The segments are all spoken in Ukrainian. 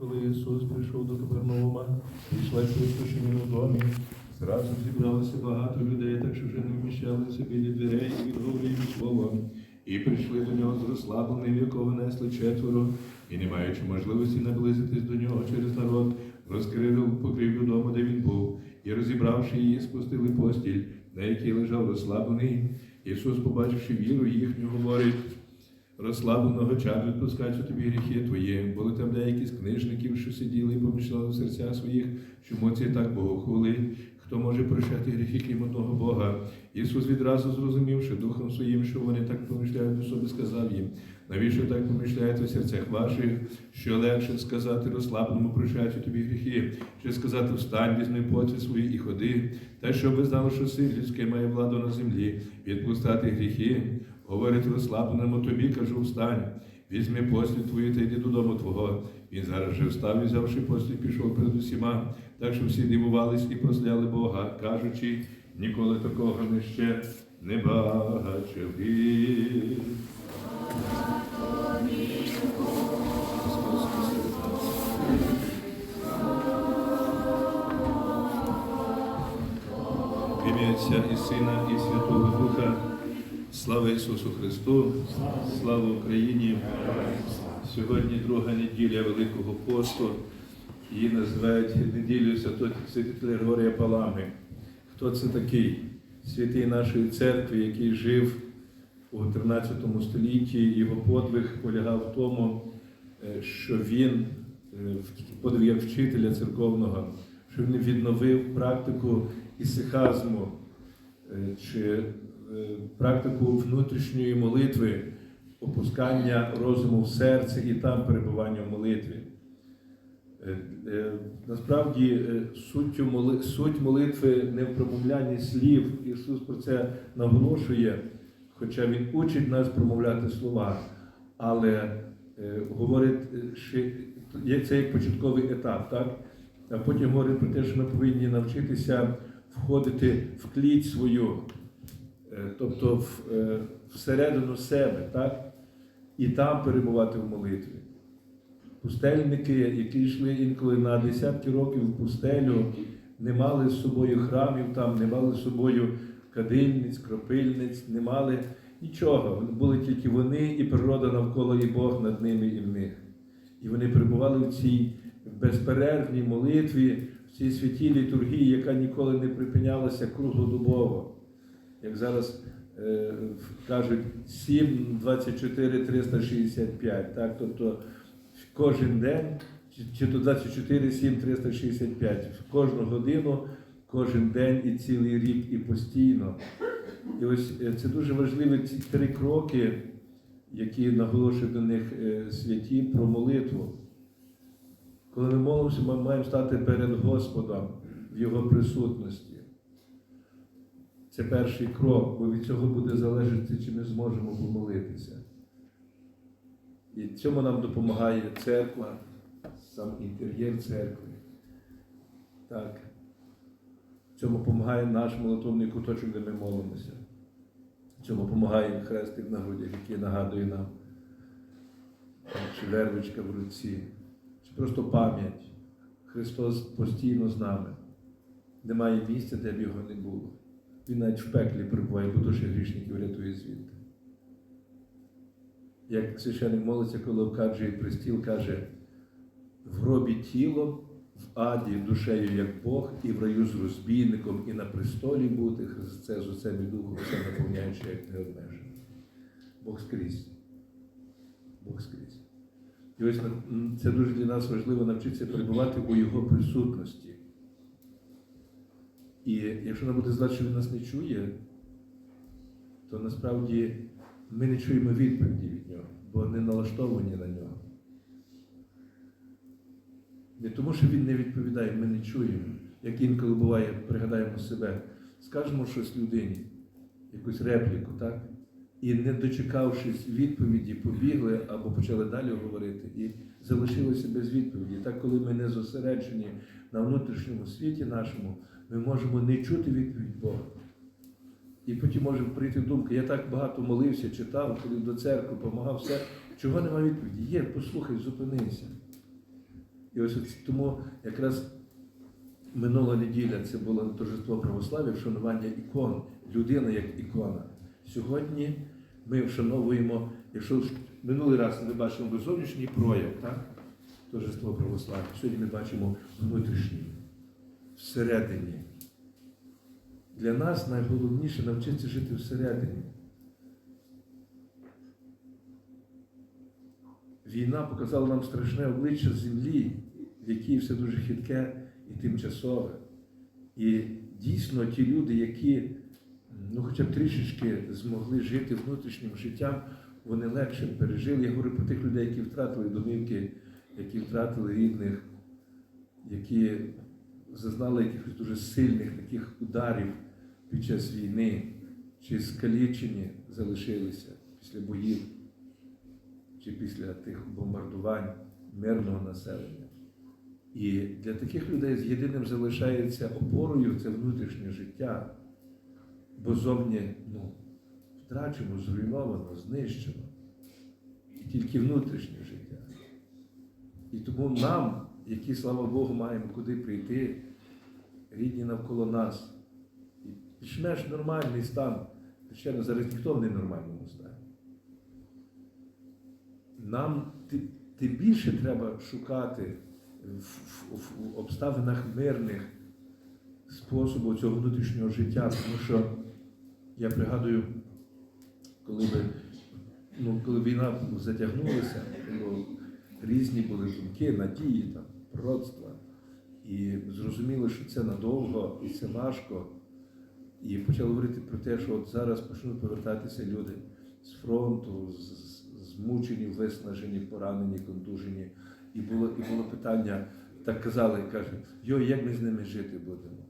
Коли Ісус прийшов до Капернаума, йшла чувство, що у домі. Зразу зібралося багато людей, так що вже не вміщалися біля дверей і відговорюють слова. І прийшли до нього з розслабленим, якого несли четверо, і, не маючи можливості наблизитись до нього через народ, розкрили покрівлю дому, де він був, і розібравши її, спустили постіль, на якій лежав розслаблений. Ісус, побачивши віру їхню, говорить, розслабленого чад відпускаються тобі гріхи твої. Були там деякі з книжників, що сиділи і помішали в серця своїх, чому ці так богохулить. Хто може прощати гріхи, крім одного Бога? Ісус відразу зрозумівши духом своїм, що вони так помишляють у собі, сказав їм, навіщо так помишляєте в серцях ваших, що легше сказати розслабленому прощаються тобі гріхи, чи сказати встань, візьми поці свої і ходи, та щоб ви знали, що син людський має владу на землі, відпускати гріхи, говорить розслабленому тобі, кажу, встань. Візьми послід твою та йди додому твого. Він зараз же встав і взявши послід, пішов перед усіма, так що всі дивувались і просляли Бога, кажучи, ніколи такого ми ще не бачили. І Сина, і Святого. Слава Ісусу Христу, слава Україні. Сьогодні друга неділя Великого посту. Її називають неділею святителя Григорія Палами. Хто це такий? Святий нашої церкви, який жив у 13 столітті. Його подвиг полягав в тому, е, що він, е, подвиг як вчителя церковного, що він відновив практику ісихазму е, чи практику внутрішньої молитви, опускання розуму в серце і там перебування в молитві. Е, е, Насправді е, суть молитви не в промовлянні слів. Ісус про це наголошує, хоча Він учить нас промовляти слова, але е, говорить, е, що це як початковий етап, так? а потім говорить про те, що ми повинні навчитися входити в кліть свою, е, тобто е, всередину себе, так? і там перебувати в молитві. Пустельники, які йшли інколи на десятки років в пустелю, не мали з собою храмів, там, не мали з собою кадильниць, кропильниць, не мали нічого. Були тільки вони і природа навколо, і Бог над ними і в них. І вони перебували в цій безперервній молитві, в цій святій літургії, яка ніколи не припинялася круглодобово. Як зараз е, кажуть, 7, 24, 365. Так? Тобто кожен день, чи, то 24, 7, 365, кожну годину, кожен день і цілий рік, і постійно. І ось е, це дуже важливі ці три кроки, які наголошують до них е, святі про молитву. Коли ми молимося, ми маємо стати перед Господом в Його присутності. Це перший крок, бо від цього буде залежати, чи ми зможемо помолитися. І цьому нам допомагає церква, сам інтер'єр церкви. Так. Цьому допомагає наш молитовний куточок, де ми молимося. Цьому допомагає хрестик на грудях, який нагадує нам, чи вервичка в руці, чи просто пам'ять. Христос постійно з нами. Немає місця, де б його не було. Він навіть в пеклі перебуває, бо душі грішників рятує звідти. Як священник молиться, коли обкаджує престіл, каже, в гробі тілом, в аді душею як Бог, і в раю з розбійником, і на престолі бути, Христе з Отцем і Духом, все наповняючи як необмежено. Бог скрізь. Бог скрізь. І ось це дуже для нас важливо навчитися перебувати у Його присутності. І якщо нам буде здати, що він нас не чує, то насправді ми не чуємо відповіді від нього, бо не налаштовані на нього. Не тому, що він не відповідає, ми не чуємо. Як інколи буває, пригадаємо себе, скажемо щось людині, якусь репліку, так? І не дочекавшись відповіді, побігли або почали далі говорити, і залишилися без відповіді. Так, коли ми не зосереджені на внутрішньому світі нашому, ми можемо не чути відповідь Бога. І потім може прийти думка, я так багато молився, читав, ходив до церкви, допомагав все. Чого немає відповіді? Є, послухай, зупинися. І ось тому якраз минула неділя це було торжество православ'я, вшанування ікон, людина як ікона. Сьогодні ми вшановуємо, якщо минулий раз ми бачимо зовнішній прояв, так? торжество православ'я, сьогодні ми бачимо внутрішній, всередині. Для нас найголовніше навчитися жити всередині. Війна показала нам страшне обличчя землі, в якій все дуже хитке і тимчасове. І дійсно ті люди, які ну, хоча б трішечки змогли жити внутрішнім життям, вони легше пережили. Я говорю про тих людей, які втратили домівки, які втратили рідних, які зазнали якихось дуже сильних таких ударів під час війни, чи скалічені залишилися після боїв, чи після тих бомбардувань мирного населення. І для таких людей з єдиним залишається опорою це внутрішнє життя, бо зовні ну, втрачено, зруйновано, знищено. І тільки внутрішнє життя. І тому нам, які, слава Богу, маємо куди прийти, рідні навколо нас, і більш-менш нормальний стан, звичайно, зараз ніхто в ненормальному стані. Нам тим більше треба шукати в, в- в обставинах мирних способу цього внутрішнього життя, тому що я пригадую, коли, ви, ну, коли війна затягнулася, було, різні були думки, надії, там, пророцтва. І зрозуміло, що це надовго і це важко. І почали говорити про те, що от зараз почнуть повертатися люди з фронту, змучені, виснажені, поранені, контужені. І було, і було питання, так казали, кажуть, йо, як ми з ними жити будемо?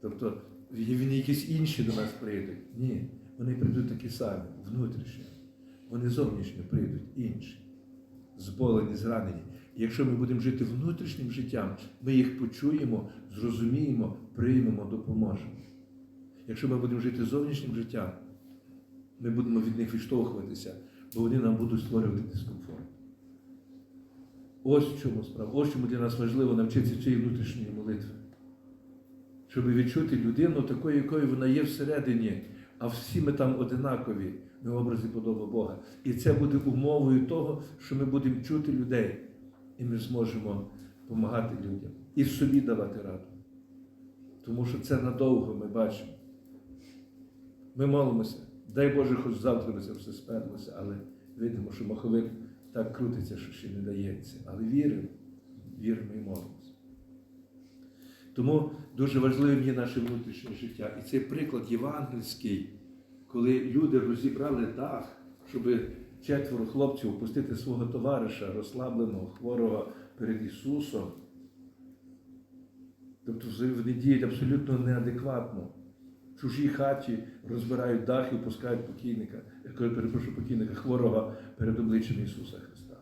Тобто вони якісь інші до нас прийдуть. Ні, вони прийдуть такі самі, внутрішні. Вони зовнішньо прийдуть інші, зболені, зранені. Якщо ми будемо жити внутрішнім життям, ми їх почуємо, зрозуміємо, приймемо, допоможемо. Якщо ми будемо жити зовнішнім життям, ми будемо від них відштовхуватися, бо вони нам будуть створювати дискомфорт. Ось в чому справа. Ось чому для нас важливо навчитися цієї внутрішньої молитви. Щоб відчути людину такою, якою вона є всередині, а всі ми там одинакові, в образі подоби Бога. І це буде умовою того, що ми будемо чути людей, і ми зможемо допомагати людям і собі давати раду. Тому що це надовго ми бачимо. Ми молимося. Дай Боже, хоч завтра би це все сперлося, але видимо, що маховик так крутиться, що ще не дається. Але віримо, віримо і молимося. Тому дуже важливим є наше внутрішнє життя. І цей приклад євангельський, коли люди розібрали дах, щоб четверо хлопців опустити свого товариша, розслабленого, хворого перед Ісусом. Тобто вони діють абсолютно неадекватно. В чужій хаті розбирають дах і опускають покійника, я перепрошую покійника хворого перед обличчям Ісуса Христа.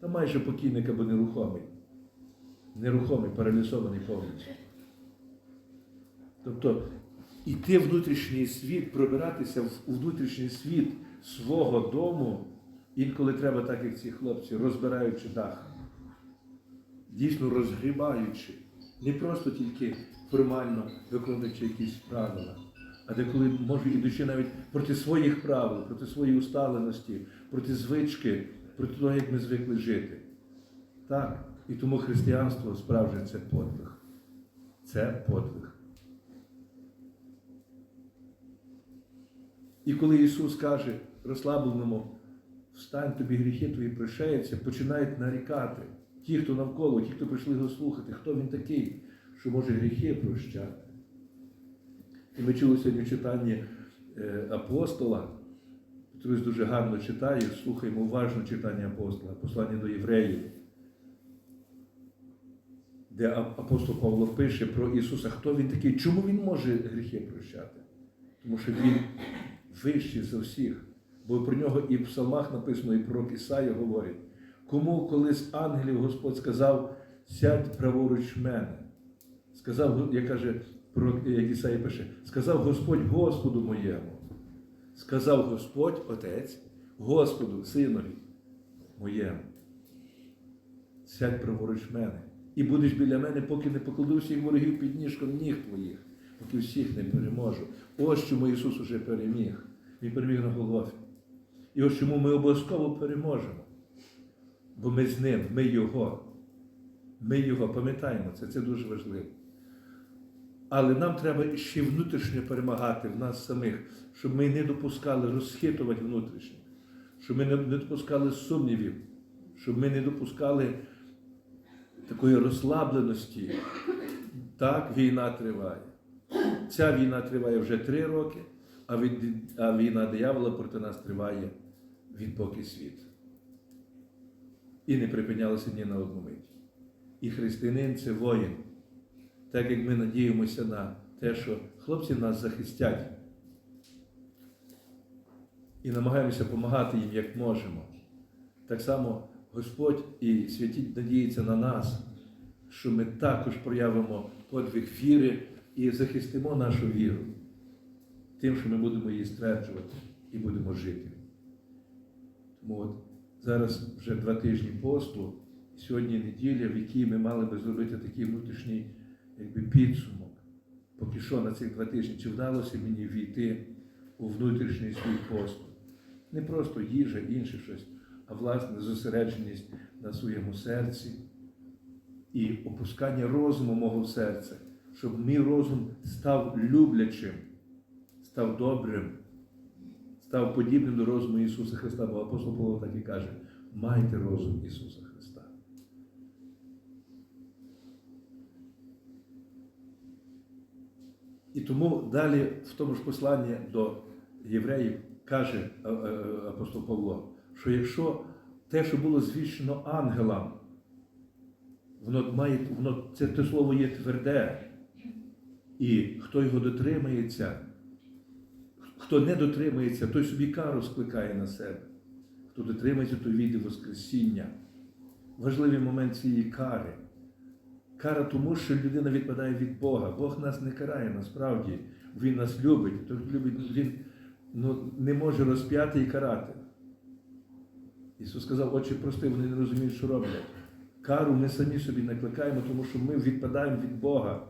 Та майже покійника, бо нерухомий. Нерухомий, паралізований повністю. Тобто іти в внутрішній світ, пробиратися у внутрішній світ свого дому, інколи треба, так як ці хлопці, розбираючи дах, дійсно розгрібаючи, не просто тільки формально виконуючи якісь правила, а деколи може ідучи навіть проти своїх правил, проти своєї усталеності, проти звички, проти того, як ми звикли жити. Так, і тому християнство справжнє це подвиг. Це подвиг. І коли Ісус каже розслабленому, встань тобі гріхи твої прощаються, починають нарікати. Ті, хто навколо, ті, хто прийшли його слухати, хто він такий, що може гріхи прощати. І ми чули сьогодні в читанні е, апостола. Петрусь дуже гарно читає, слухаємо уважно читання апостола, послання до євреїв, де апостол Павло пише про Ісуса, хто він такий, чому він може гріхи прощати? Тому що він вищий за всіх. Бо про нього і в псалмах написано, і пророк Ісая говорить, кому коли з ангелів Господь сказав, сядь праворуч мене. Сказав, як каже, пророк, як Ісая пише, сказав Господь Господу моєму. Сказав Господь Отець Господу, Синові моєму. сядь праворуч мене. І будеш біля мене, поки не покладу всіх ворогів під ніжком ніг твоїх, поки всіх не переможу. Ось чому Ісус уже переміг. Він переміг на Голгофі. І ось чому ми обов'язково переможемо. Бо ми з ним, ми Його. Ми Його пам'ятаємо це, це дуже важливо. Але нам треба ще внутрішньо перемагати в нас самих, щоб ми не допускали розхитувати внутрішньо, щоб ми не допускали сумнівів, щоб ми не допускали такої розслабленості. Так, війна триває. Ця війна триває вже три роки, а, від, а війна диявола проти нас триває від поки світ. І не припинялася ні на одну мить. І християнин це воїн. Так як ми надіємося на те, що хлопці нас захистять. І намагаємося допомагати їм як можемо. Так само Господь і святі надіються на нас, що ми також проявимо подвиг віри і захистимо нашу віру тим, що ми будемо її стверджувати і будемо жити. Тому от зараз вже два тижні посту, сьогодні неділя, в якій ми мали би зробити такий внутрішній якби, підсумок. Поки що на цих два тижні, чи вдалося мені війти у внутрішній свій пост. Не просто їжа, інше щось, а власне зосередженість на своєму серці і опускання розуму мого в серце, щоб мій розум став люблячим, став добрим, став подібним до розуму Ісуса Христа. Бо апостол Павло так і каже: майте розум Ісуса Христа. І тому далі в тому ж посланні до євреїв каже е, е, апостол Павло, що якщо те, що було звіщено ангелам, воно має, воно, це те слово є тверде, і хто його дотримається, хто не дотримається, той собі кару скликає на себе. Хто дотримається, той війде Воскресіння. Важливий момент цієї кари. Кара тому, що людина відпадає від Бога. Бог нас не карає насправді. Він нас любить. Хто любить, Він ну, не може розп'яти і карати. Ісус сказав, очі прости, вони не розуміють, що роблять. Кару ми самі собі накликаємо, тому що ми відпадаємо від Бога.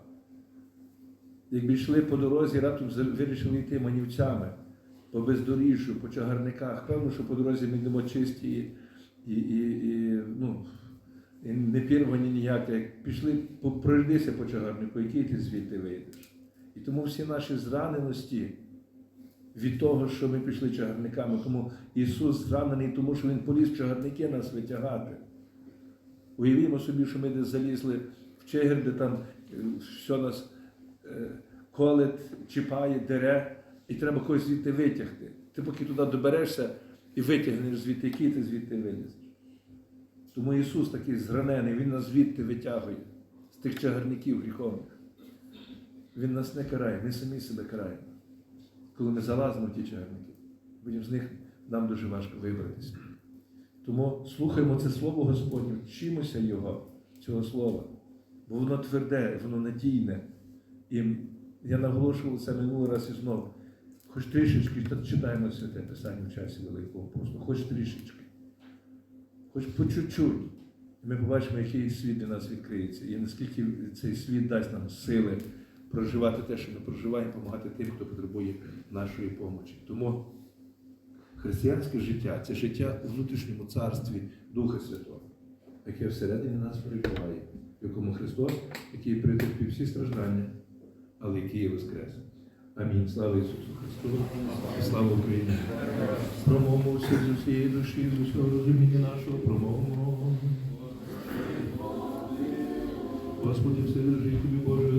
Якби йшли по дорозі, раптом вирішили йти манівцями, по бездоріжжю, по чагарниках. Певно, що по дорозі ми йдемо чисті і, і, і, ну, і не пірвані ніяке. Як пішли, пройдися по чагарнику, який ти звідти вийдеш. І тому всі наші зраненості від того, що ми пішли чагарниками, тому Ісус зранений, тому що Він поліз чагарники нас витягати. Уявімо собі, що ми десь залізли в чигир, де там е, все нас колить, чіпає, дере, і треба когось звідти витягти. Ти поки туди доберешся і витягнеш звідти, який ти звідти вилізеш. Тому Ісус такий зранений, Він нас звідти витягує, з тих чагарників гріховних. Він нас не карає, ми самі себе караємо. Коли ми залазимо в ті чагарники, потім з них нам дуже важко вибратися. Тому слухаємо це Слово Господнє, вчимося Його, цього слова. Бо воно тверде, воно надійне. І я наголошував це минулий раз і знову. Хоч трішечки та- читаємо святе Писання в часі Великого посту, хоч трішечки, хоч по чуть-чуть. Ми побачимо, який світ для нас відкриється, і наскільки цей світ дасть нам сили проживати те, що ми проживаємо, допомагати тим, хто потребує нашої допомоги. Тому християнське життя це життя у внутрішньому царстві Духа Святого, яке всередині нас перебуває, в якому Христос, який притерпів всі страждання, але який є Воскрес. Амінь. Слава Ісусу Христу і слава Україні. Промовимо всі з усієї душі, з усього розуміння нашого, Промовного Господи, все жити тобі, Боже.